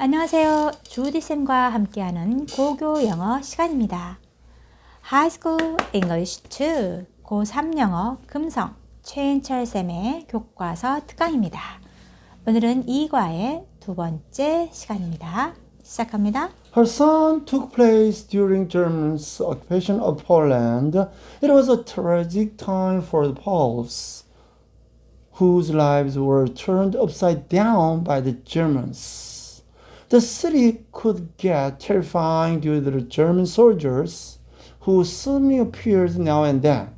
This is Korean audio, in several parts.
안녕하세요. 주디쌤과 함께하는 고교 영어 시간입니다. School English 2 고3 영어 금성 최인철 쌤의 교과서 특강입니다. 오늘은 2과의 두 번째 시간입니다. 시작합니다. Her son took place during Germany's occupation of Poland. It was a tragic time for the Poles, whose lives were turned upside down by the Germans. The city could get terrifying due to the German soldiers, who suddenly appeared now and then.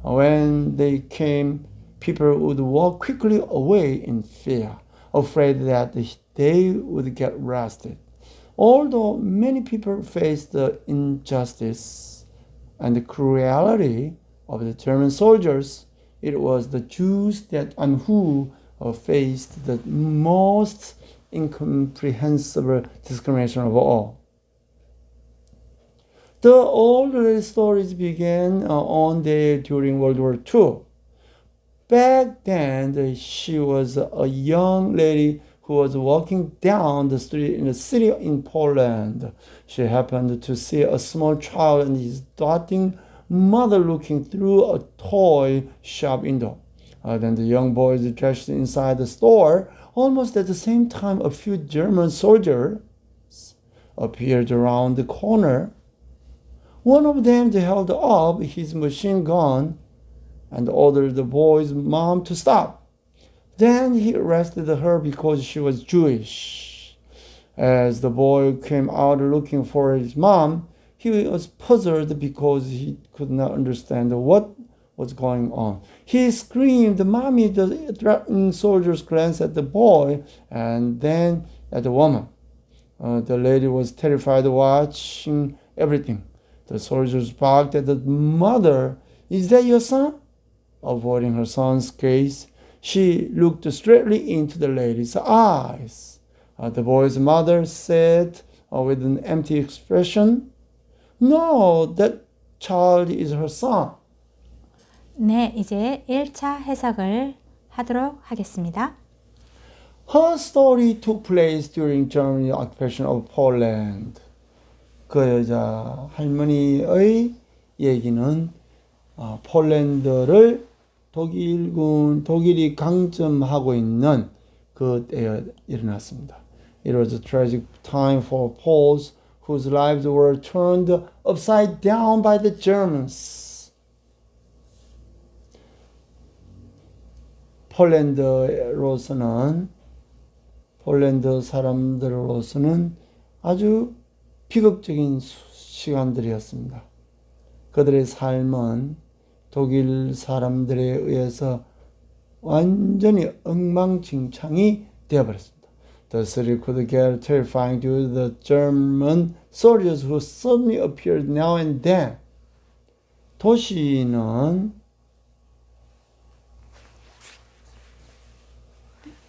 When they came, people would walk quickly away in fear, afraid that they would get arrested. Although many people faced the injustice and the cruelty of the German soldiers, it was the Jews that and who uh, faced the most incomprehensible discrimination of all. The old stories began uh, on the during World War II. Back then, she was a young lady who was walking down the street in a city in Poland. She happened to see a small child and his doting mother looking through a toy shop window. Uh, then the young boys dressed inside the store. Almost at the same time, a few German soldiers appeared around the corner. One of them held up his machine gun and ordered the boy's mom to stop. Then he arrested her because she was Jewish. As the boy came out looking for his mom, he was puzzled because he could not understand what was going on. He screamed, Mommy! The threatening soldiers glanced at the boy and then at the woman. Uh, the lady was terrified, watching everything. The soldiers barked at the mother, Is that your son? Avoiding her son's gaze, she looked straightly into the lady's eyes. Uh, the boy's mother said uh, with an empty expression, No, that child is her son. 네, 이제 1차 해석을 하도록 하겠습니다. Her story took place during Germany occupation of Poland. 그 여자 할머니의 얘기는 어, 폴란드를 독일군 독일이 강점하고 있는 그 때에 일어났습니다. It was a tragic time for Poles whose lives were turned upside down by the Germans. 폴란드로서는 폴란드 사람들로서는 아주 비극적인 시간들이었습니다. 그들의 삶은 독일 사람들에 의해서 완전히 엉망진창이 되어버렸습니다. The city could get terrifying to the German soldiers who suddenly appeared now and then. 도시는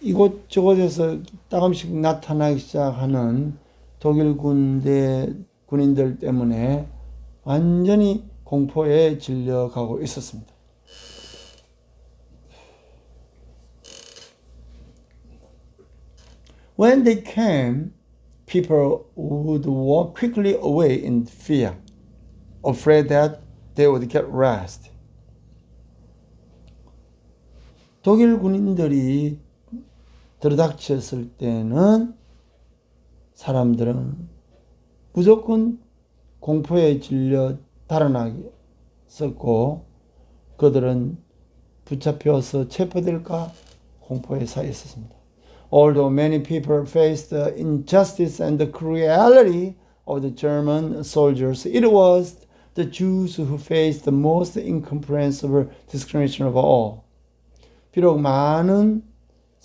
이곳저곳에서 따끔씩 나타나기 시작하는 독일 군대 군인들 때문에 완전히 공포에 질려가고 있었습니다. When they came, people would walk quickly away in fear, afraid that they would get arrested. 독일 군인들이 들어닥쳤을 때는 사람들은 무조건 공포에 질려 달아나었고 그들은 붙잡혀서 체포될까 공포에 사 있었습니다. Although many people faced the injustice and the cruelty of the German soldiers, it was the Jews who faced the most incomprehensible discrimination of all. 비록 많은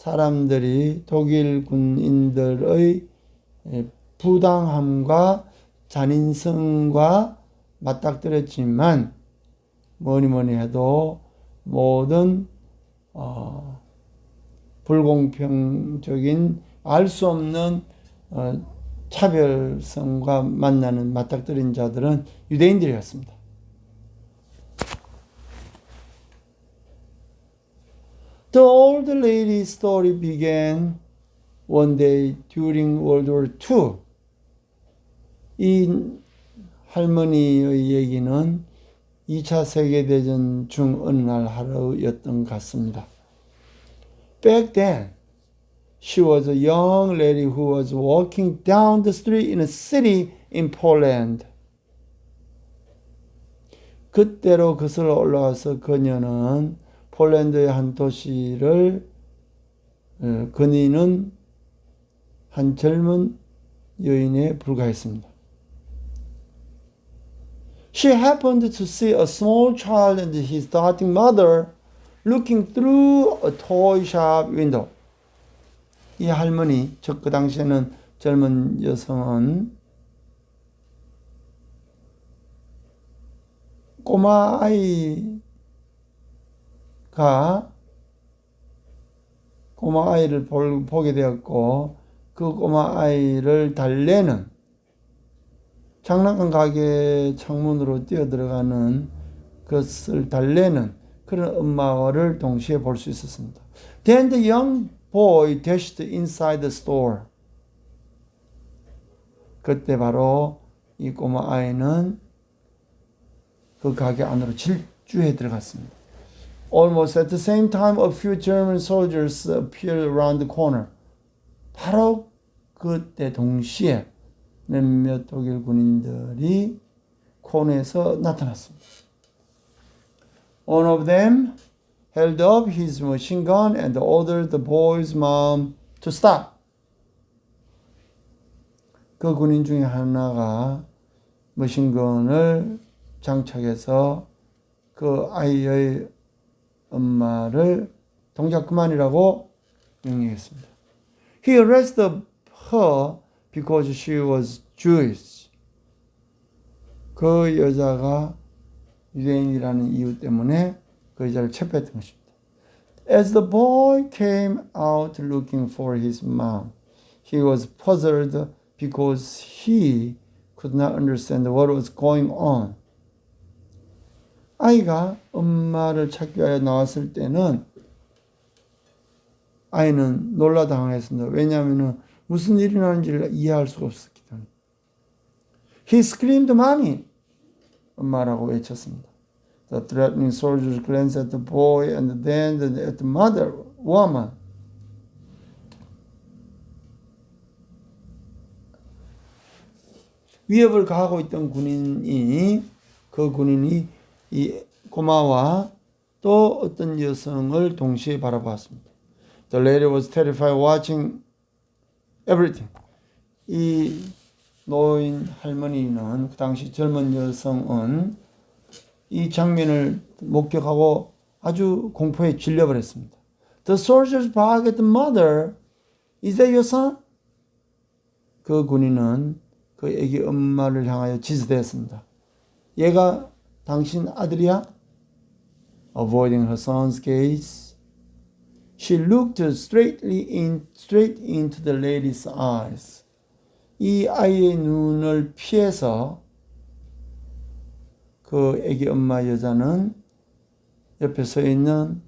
사람들이 독일 군인들의 부당함과 잔인성과 맞닥뜨렸지만 뭐니 뭐니 해도 모든 어, 불공평적인 알 수 없는 어, 차별성과 만나는 맞닥뜨린 자들은 유대인들이었습니다. The old lady's story began one day during World War II. 이 할머니의 얘기는 2차 세계대전 중 어느 날 하루였던 것 같습니다. Back then, she was a young lady who was walking down the street in a city in Poland. 그때로 거슬러 올라와서 그녀는 폴란드의 한 도시를 어, 그니는 한 젊은 여인에 불과했습니다. She happened to see a small child and his doting mother looking through a toy shop window. 이 할머니, 즉 그 당시에는 젊은 여성은 꼬마 아이 가 꼬마 아이를 볼, 보게 되었고 그 꼬마 아이를 달래는 장난감 가게 창문으로 뛰어 들어가는 것을 달래는 그런 엄마를 동시에 볼 수 있었습니다. Then the young boy dashed inside the store. 그때 바로 이 꼬마 아이는 그 가게 안으로 질주해 들어갔습니다. Almost at the same time, a few German soldiers appeared around the corner. 바로 그때 동시에 몇몇 독일 군인들이 코너에서 나타났습니다. One of them held up his machine gun and ordered the boy's mom to stop. 그 군인 중에 하나가 머신건을 장착해서 그 아이의 엄마를 동작 그만이라고 명령했습니다. He arrested her because she was Jewish. 그 여자가 유대인이라는 이유 때문에 그 여자를 체포했던 것입니다. As the boy came out looking for his mom, he was puzzled because he could not understand what was going on. 아이가 엄마를 찾기 위하여 나왔을 때는 아이는 놀라 당황했습니다. 왜냐하면 무슨 일이 나는지를 이해할 수가 없었기 때문에. He screamed, "Mommy!" 엄마라고 외쳤습니다. The threatening soldiers glanced at the boy and then at the mother, woman. 위협을 가하고 있던 군인이 그 군인이 이 꼬마와 또 어떤 여성을 동시에 바라보았습니다. The lady was terrified watching everything. 이 노인 할머니는 그 당시 젊은 여성은 이 장면을 목격하고 아주 공포에 질려버렸습니다. The soldiers barked at the mother. Is that your son? 그 군인은 그 애기 엄마를 향하여 지시되었습니다. 얘가 당신 아들이야? Avoiding her son's gaze, she looked straightly in, straight into the lady's eyes. 이 아이의 눈을 피해서 그 애기 엄마 여자는 옆에 서 있는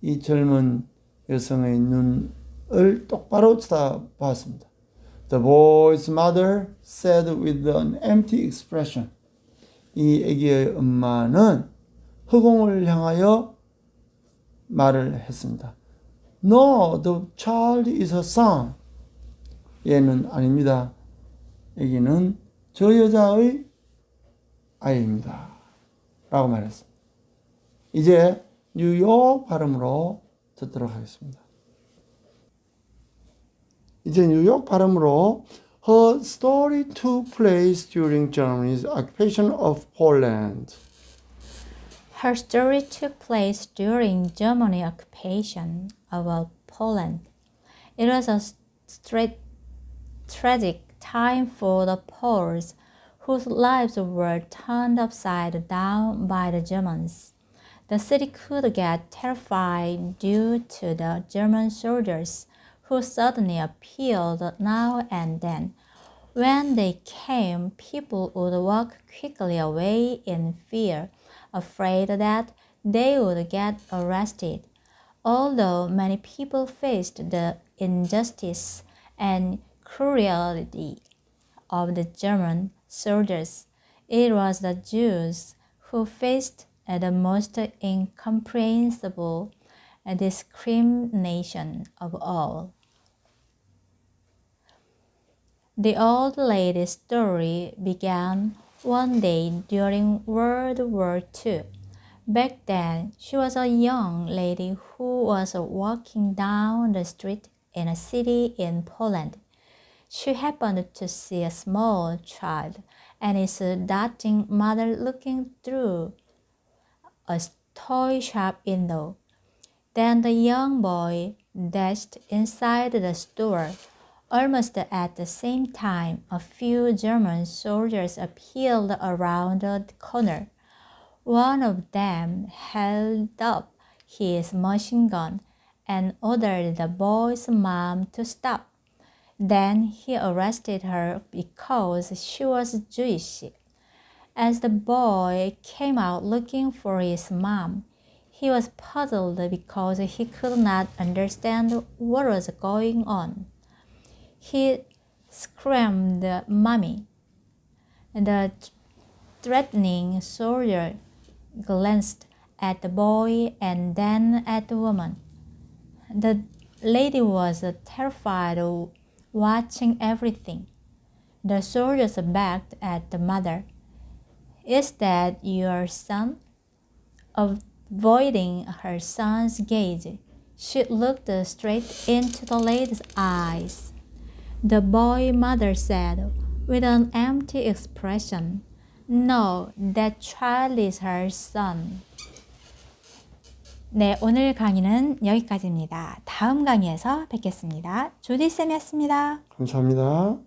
이 젊은 여성의 눈을 똑바로 쳐다봤습니다. The boy's mother said with an empty expression. 이 아기의 엄마는 허공을 향하여 말을 했습니다. No, the child is a son. 얘는 아닙니다. 아기는 저 여자의 아이입니다. 라고 말했습니다. 이제 뉴욕 발음으로 듣도록 하겠습니다. 이제 뉴욕 발음으로 Her story took place during Germany's occupation of Poland. Her story took place during Germany occupation of Poland. It was a straight, tragic time for the Poles, whose lives were turned upside down by the Germans. The city could get terrified due to the German soldiers who suddenly appeared now and then. When they came, people would walk quickly away in fear, afraid that they would get arrested. Although many people faced the injustice and cruelty of the German soldiers. It was the Jews who faced the most incomprehensible discrimination of all. The old lady's story began one day during World War II. Back then, she was a young lady who was walking down the street in a city in Poland. She happened to see a small child and his doting mother looking through a toy shop window. Then the young boy dashed inside the store. Almost at the same time, a few German soldiers appeared around the corner. One of them held up his machine gun and ordered the boy's mom to stop. Then he arrested her because she was Jewish. As the boy came out looking for his mom, he was puzzled because he could not understand what was going on. He screamed, Mommy. The threatening soldier glanced at the boy and then at the woman. The lady was terrified, watching everything. The soldiers begged at the mother. Is that your son? Avoiding her son's gaze, she looked straight into the lady's eyes. The boy mother said with an empty expression, No, that child is her son. 네, 오늘 강의는 여기까지입니다. 다음 강의에서 뵙겠습니다. 조디쌤이었습니다. 감사합니다.